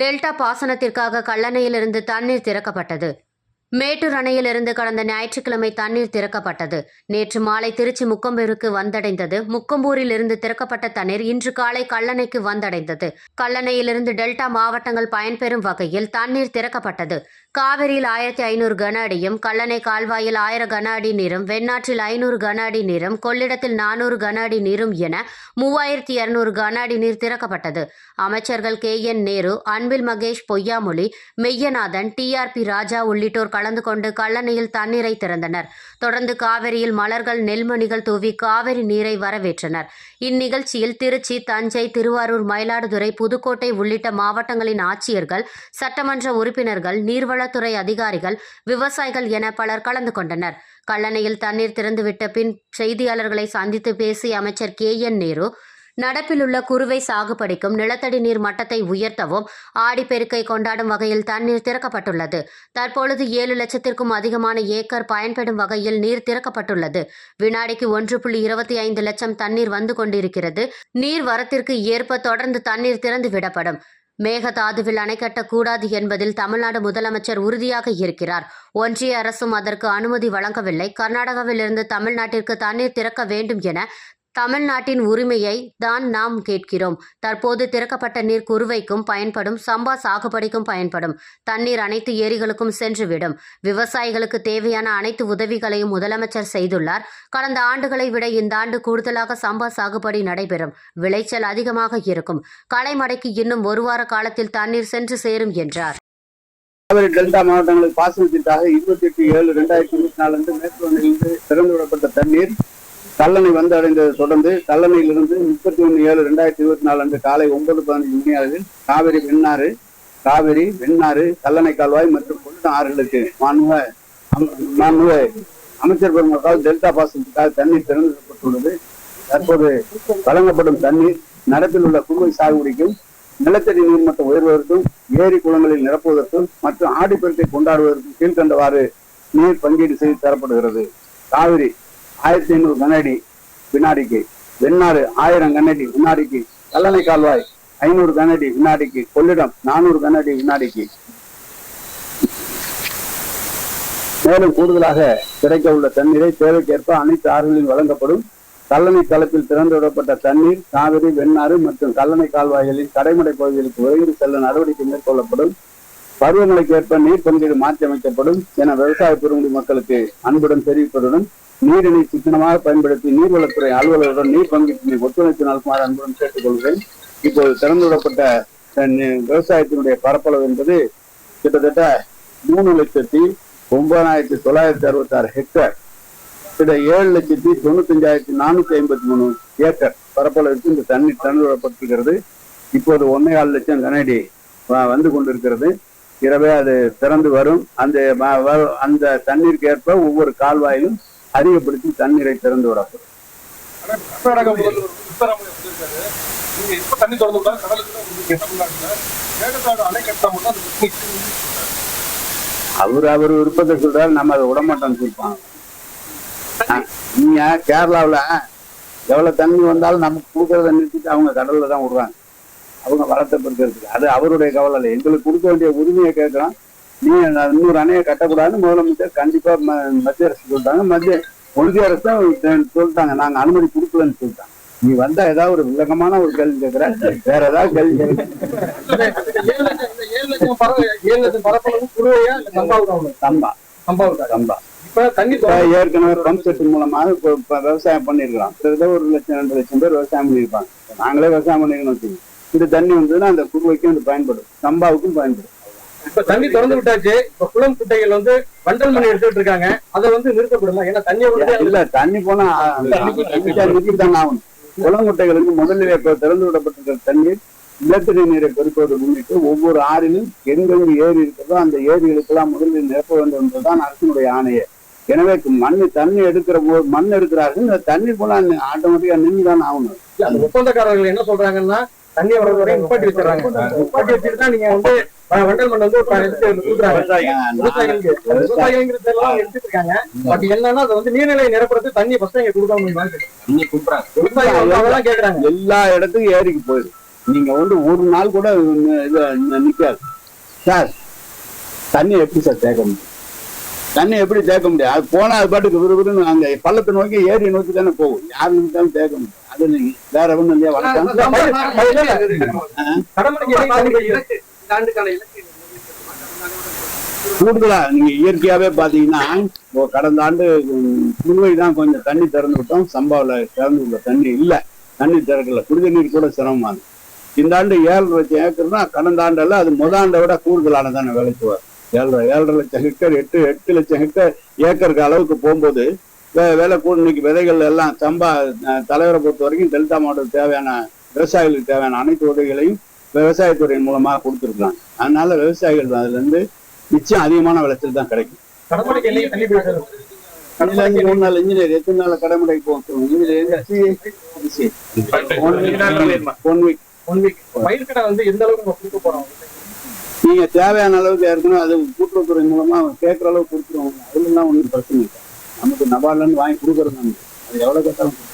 Delta பாசனத்திற்காக கல்லணையிலிருந்து தண்ணீர் திறக்கப்பட்டது. மேட்டூர் அணையிலிருந்து கடந்த ஞாயிற்றுக்கிழமை தண்ணீர் திறக்கப்பட்டது. நேற்று மாலை திருச்சி முக்கம்பூருக்கு வந்தடைந்தது. முக்கம்பூரில் இருந்து திறக்கப்பட்ட தண்ணீர் இன்று காலை கல்லணைக்கு வந்தடைந்தது. கல்லணையிலிருந்து டெல்டா மாவட்டங்கள் பயன்பெறும் வகையில் தண்ணீர் திறக்கப்பட்டது. காவிரியில் ஆயிரத்தி ஐநூறு கன அடியும் கல்லணை கால்வாயில் ஆயிரம் கன அடி நீரும் வெண்ணாற்றில் ஐநூறு கன அடி நீரும் கொள்ளிடத்தில் நானூறு கன அடி நீரும் என மூவாயிரத்தி இருநூறு கன அடி நீர் திறக்கப்பட்டது. அமைச்சர்கள் K N Nehru Anbil Mahesh Poyyamozhi Meyyanathan T R B Raja உள்ளிட்டோர் கலந்து கொண்டு கல்லணையில் தண்ணீரை திறந்தனர். தொடர்ந்து காவிரியில் மலர்கள் நெல்மணிகள் தூவி காவிரி நீரை வரவேற்றனர். இந்நிகழ்ச்சியில் திருச்சி தஞ்சை திருவாரூர் மயிலாடுதுறை புதுக்கோட்டை உள்ளிட்ட மாவட்டங்களின் ஆட்சியர்கள் சட்டமன்ற உறுப்பினர்கள் நீர்வளத்துறை அதிகாரிகள் விவசாயிகள் என பலர் கலந்து கொண்டனர். கல்லணையில் தண்ணீர் திறந்துவிட்ட பின் செய்தியாளர்களை சந்தித்து பேசிய அமைச்சர் கே என் நேரு நடப்பில் உள்ள குறுவை சாகுபடிக்கும் நிலத்தடி நீர் மட்டத்தை உயர்த்தவும் ஆடிப்பெருக்கை கொண்டாடும் வகையில் தண்ணீர் திறக்கப்பட்டுள்ளது. தற்பொழுது ஏழு லட்சத்திற்கும் அதிகமான ஏக்கர் பயன்படும் வகையில் நீர் திறக்கப்பட்டுள்ளது. வினாடிக்கு ஒன்று புள்ளி இருபத்தி ஐந்து லட்சம் தண்ணீர் வந்து கொண்டிருக்கிறது. நீர் வரத்திற்கு ஏற்ப தொடர்ந்து தண்ணீர் திறந்து விடப்படும். மேகதாதுவில் அணை கட்டக்கூடாது என்பதில் தமிழ்நாடு முதலமைச்சர் உறுதியாக இருக்கிறார். ஒன்றிய அரசும் அதற்கு அனுமதி வழங்கவில்லை. கர்நாடகாவிலிருந்து தமிழ்நாட்டிற்கு தண்ணீர் திறக்க வேண்டும் என தமிழ்நாட்டின் உரிமையை தான் நாம் கேட்கிறோம். தற்போது திறக்கப்பட்ட நீர் குறுவைக்கும் பயன்படும் சம்பா சாகுபடிக்கும் பயன்படும். தண்ணீர் அனைத்து ஏரிகளுக்கும் சென்றுவிடும். விவசாயிகளுக்கு தேவையான அனைத்து உதவிகளையும் முதலமைச்சர் செய்துள்ளார். கடந்த ஆண்டுகளை விட இந்த ஆண்டு கூடுதலாக சம்பா சாகுபடி நடைபெறும். விளைச்சல் அதிகமாக இருக்கும். களைமடைக்கு இன்னும் ஒரு வார காலத்தில் தண்ணீர் சென்று சேரும் என்றார். காவிரி டெல்டா மாவட்டங்களுக்கு பாசனத்திற்காக இருபத்தி எட்டு ஏழு இரண்டாயிரத்தி இருபத்தி நாலு அன்று மேற்கு வங்கிலிருந்து திறந்து விடப்பட்ட தண்ணீர் கல்லணை வந்து அடைந்ததை தொடர்ந்து கல்லணையிலிருந்து முப்பத்தி ஒன்று ஏழு ரெண்டாயிரத்தி இருபத்தி நாலு அன்று காலை ஒன்பது பதினஞ்சு மணி அளவில் காவிரி வெண்ணாறு காவிரி வெண்ணாறு கல்லணை கால்வாய் மற்றும் கொள்ளிடம் ஆறுகளுக்கு மாண்புக மாண்புக அமைச்சர் பெருமக்கால் டெல்டா பாசனத்துக்காக தண்ணீர் திறந்துவிடப்பட்டுள்ளது. தற்போது வழங்கப்படும் தண்ணீர் நடப்பில் உள்ள குறுவை சாகுபடிக்கும் நிலத்தடி நீர்மட்டம் உயர்வதற்கும் ஏரி குளங்களில் நிரப்புவதற்கும் மற்றும் ஆடிப்பெருக்கை கொண்டாடுவதற்கும் கீழ்கண்டவாறு நீர் பங்கீடு செய்து தரப்படுகிறது. காவிரி ஆயிரத்தி ஐநூறு கனஅடி வினாடிக்கு வெண்ணாறு ஆயிரம் கனஅடி வினாடிக்கு கல்லணை கால்வாய் ஐநூறு கனஅடி வினாடிக்கு கொள்ளிடம் நானூறு கனஅடி வினாடிக்கு. மேலும் கூடுதலாக கிடைக்க உள்ள தண்ணீரை தேவைக்கேற்ப அனைத்து ஆறுகளில் வழங்கப்படும். கல்லணை தளத்தில் திறந்து விடப்பட்ட தண்ணீர் காவிரி வெண்ணாறு மற்றும் கல்லணை கால்வாய்களின் கடைமடை பகுதிகளுக்கு விரைந்து செல்ல நடவடிக்கை மேற்கொள்ளப்படும். பருவமழைக்கு ஏற்ப நீர் பங்கீடு மாற்றி அமைக்கப்படும் என விவசாய பெருமுடி மக்களுக்கு அன்புடன் தெரிவிப்பதுடன் நீரினை சிக்கனமாக பயன்படுத்தி நீர்வளத்துறை அலுவலருடன் நீர் பங்கீட்டினை ஒத்துழைப்பு நல்குமாறு அன்புடன் கேட்டுக்கொள்கிறேன். இப்போது திறந்து விடப்பட்ட விவசாயத்தினுடைய பரப்பளவு என்பது கிட்டத்தட்ட மூணு லட்சத்தி ஒன்பதாயிரத்தி தொள்ளாயிரத்தி அறுபத்தி ஆறு ஹெக்டேர். கிட்ட ஏழு லட்சத்தி தொண்ணூத்தஞ்சாயிரத்தி நானூத்தி ஐம்பத்தி மூணு ஏக்கர் பரப்பளவிற்கு இந்த தண்ணீர் திறந்துவிடப்பட்டிருக்கிறது. இப்போது ஒன்னே ஆறு லட்சம் கனடி வந்து கொண்டிருக்கிறது. இரவே அது திறந்து வரும். அந்த அந்த தண்ணீருக்கு ஏற்ப ஒவ்வொரு கால்வாயிலும் அதிகப்படுத்தி தண்ணீரை திறந்து விடப்படும். விடுவீங்க அவர் அவர் விருப்பத்தை சொல்றாரு நம்ம அதை விடமாட்டோம்னு சொல்லிப்பாங்க. அஹ், நீங்க கேரளாவுல எவ்வளவு தண்ணி வந்தாலும் நமக்கு கொடுக்கறத நிறுத்திட்டு அவங்க கடல்ல தான் விடுறாங்க. அவங்க வளத்தை பெருக்கிறதுக்கு. அது அவருடைய கவலை இல்லை. எங்களுக்கு கொடுக்க வேண்டிய உரிமையை கேட்கிறோம். நீ இன்னொரு அணையை கட்டக்கூடாதுன்னு முதலமைச்சர் கண்டிப்பா மத்திய அரசு சொல்லிட்டாங்க. மத்திய ஒன்றிய அரசு தான் சொல்லிட்டாங்க. நாங்க அனுமதி கொடுக்கலன்னு சொல்லிட்டாங்க. நீ வந்தா ஏதாவது ஒரு விளக்கமான ஒரு கேள்வி கேட்கிற? வேற ஏதாவது கேள்வி கேட்கிற ஏற்கனவே பம்ப் செட் மூலமாக விவசாயம் பண்ணிருக்கலாம் ஒரு லட்சம் ரெண்டு லட்சம் பேர் விவசாயம் பண்ணியிருப்பாங்க. இப்ப நாங்களே விவசாயம் பண்ணிருக்கணும் வச்சுக்கோங்க. இந்த தண்ணி வந்ததுன்னா அந்த குருவைக்கும் இது பயன்படும். சம்பாவுக்கும் பயன்படும். இப்ப தண்ணி திறந்து விட்டாச்சு. இப்ப குளம் குட்டைகள் வந்து வண்டல் மணி எடுத்துட்டு இருக்காங்க. அதை வந்து நிறுத்தப்படுமா ஏன்னா தண்ணியை இல்ல தண்ணி போனா நிறுத்தித்தான் ஆகணும். குளங்குட்டைகளுக்கு முதலில் இப்ப திறந்து விடப்பட்டிருக்கிற தண்ணீர் நிலத்தடி நீரை பெருக்குவதை முன்னிட்டு ஒவ்வொரு ஆறிலும் எங்கெங்கு ஏரி இருக்கிறதோ அந்த ஏரிகளுக்கெல்லாம் முதலில் நிரப்ப வேண்டும் என்பதுதான் அரசினுடைய ஆணையே. எனவே மண் தண்ணி எடுக்கிற போது மண் எடுக்கிறார்கள். இந்த தண்ணீர் போனா ஆட்டோமேட்டிக்கா நின்று தான் ஆகணும் அந்த ஒப்பந்தக்காரர்கள் என்ன சொல்றாங்கன்னா தண்ணி வர வரை நிப்பாட்டி வச்சிடறாங்க. நிப்பாட்டி வச்சுட்டு தான் நீங்க வந்து வண்டல் மண் வந்து இருக்காங்க பட் என்னன்னா அது வந்து நீர்நிலை நிரப்புறது தண்ணி ஃபர்ஸ்ட் இங்க கொடுக்காம கேக்குறாங்க. எல்லா இடத்துக்கும் ஏரிக்கு போயிடும். நீங்க வந்து ஒரு நாள் கூட இது நிக்காது. சார் தண்ணி எப்படி சார் தேக்க முடியும்? தண்ணி எப்படி தேக்க முடியும்? அது போனா அது பாட்டுக்கு விறுவிறுன்னு அங்க பள்ளத்தை நோக்கி ஏரி நோக்கி தானே போகும். யாரு நினைச்சாலும் தேக்க முடியும். அது நீங்க வேற ஒண்ணும் இல்லையா? வணக்கம். கூடுதலா நீங்க இயற்கையாவே பாத்தீங்கன்னா கடந்த ஆண்டு உம், புதுவை தான் கொஞ்சம் தண்ணி திறந்து விட்டோம். சம்பாவில திறந்து விட்ட தண்ணி இல்ல. தண்ணி திறக்கல. குடித நீர் கூட சிரமமா இந்த ஆண்டு ஏழரை லட்சம் ஏக்கர்னா கடந்த ஆண்டெல்லாம் அது முத ஆண்டை விட கூடுதலானதான விளைச்சுவார் ஏழரை ஏழரை லட்சம் ஹெக்டர் எட்டு எட்டு லட்சம் ஹெக்டர் ஏக்கருக்கு அளவுக்கு போகும்போது வே- வேலை கூட இன்னைக்கு விதைகள் எல்லாம் சம்பா தலைவரை பொறுத்த வரைக்கும் டெல்டா மாவட்டத்துக்கு தேவையான விவசாயிகளுக்கு தேவையான அனைத்து உதவிகளையும் விவசாயத்துறையின் மூலமாக கொடுத்துருக்காங்க அதனால விவசாயிகள் அதுல இருந்து நிச்சயம் அதிகமான விளைச்சல் தான் கிடைக்கும். மூணு நாள் இன்ஜினியர் எத்தனை நாள் கடைமுறை போகும் போறோம்? நீங்க தேவையான அளவுக்கு ஏற்கனவே அது கூட்டுறவுத்துறை மூலமா கேட்கற அளவுக்கு கொடுத்துருவாங்க. அதுல ஒன்றும் பிரச்சனை இல்லை. நமக்கு நபார்ல இருந்து வாங்கி கொடுக்கறது நமக்கு அது எவ்வளவு கேட்டாலும் கொடுத்துருவாங்க.